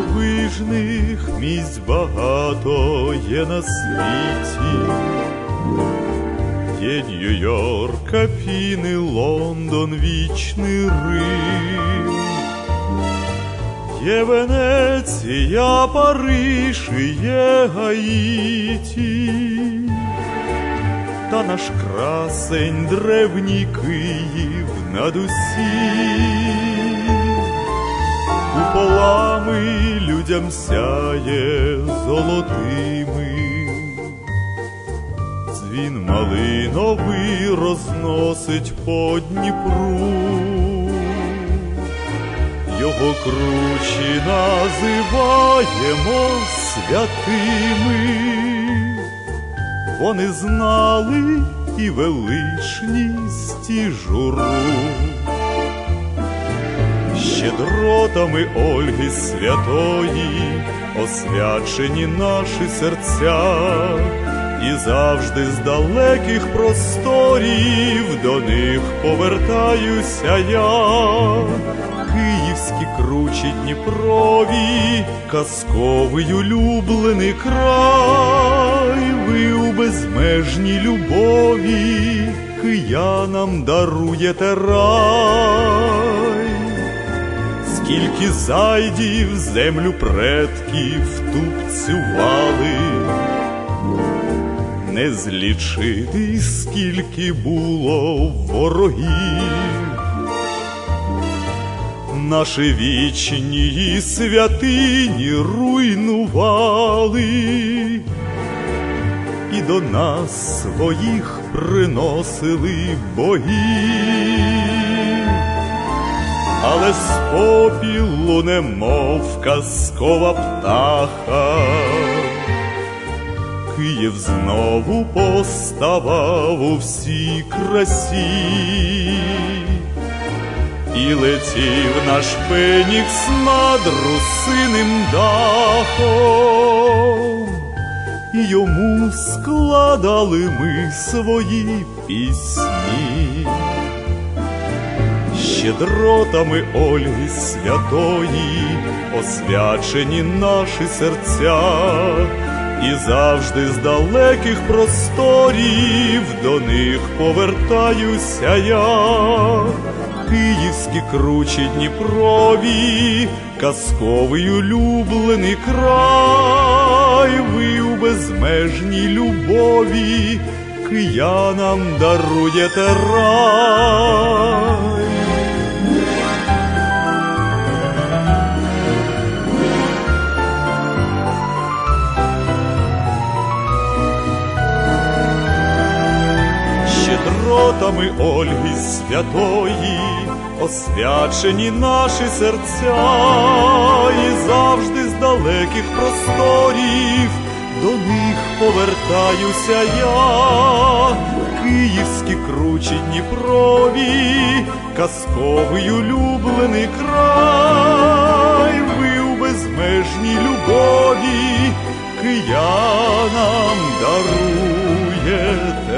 дивовижних місць багато є на світі. Є Нью-Йорк, Афіни, Лондон, вічний Рим. Є Венеція, Париж, і є Гаїті. Та наш красень древній Київ над усім. Куполами людям сяє золотими. Дзвін малиновий розносить по Дніпру. Його кручі називаємо святими. Вони знали і величність, і журу. Щедротами Ольги Святої освячені наші серця, і завжди з далеких просторів до них повертаюся я. Київські кручі Дніпрові, казковий улюблений край, ви у безмежній любові киянам даруєте рай. Скільки зайдів землю предків тупцювали, не злічити, скільки було ворогів. Наші вічні святині руйнували, і до нас своїх приносили богів, але з попілу, немов казкова птаха, Київ знову поставав у всій красі. І летів наш фенікс над русиним дахом, і йому складали ми свої пісні. Щедротами Ольги Святої освячені наші серця, і завжди з далеких просторів до них повертаюся я. Київські кручі Дніпрові, казковий улюблений край, ви у безмежній любові киянам даруєте рай. Щедротами Ольги Святої, освячені наші серця, і завжди з далеких просторів. До них повертаюся я, київські кручі Дніпрові, казковий улюблений край, ви у безмежній любові киянам даруєте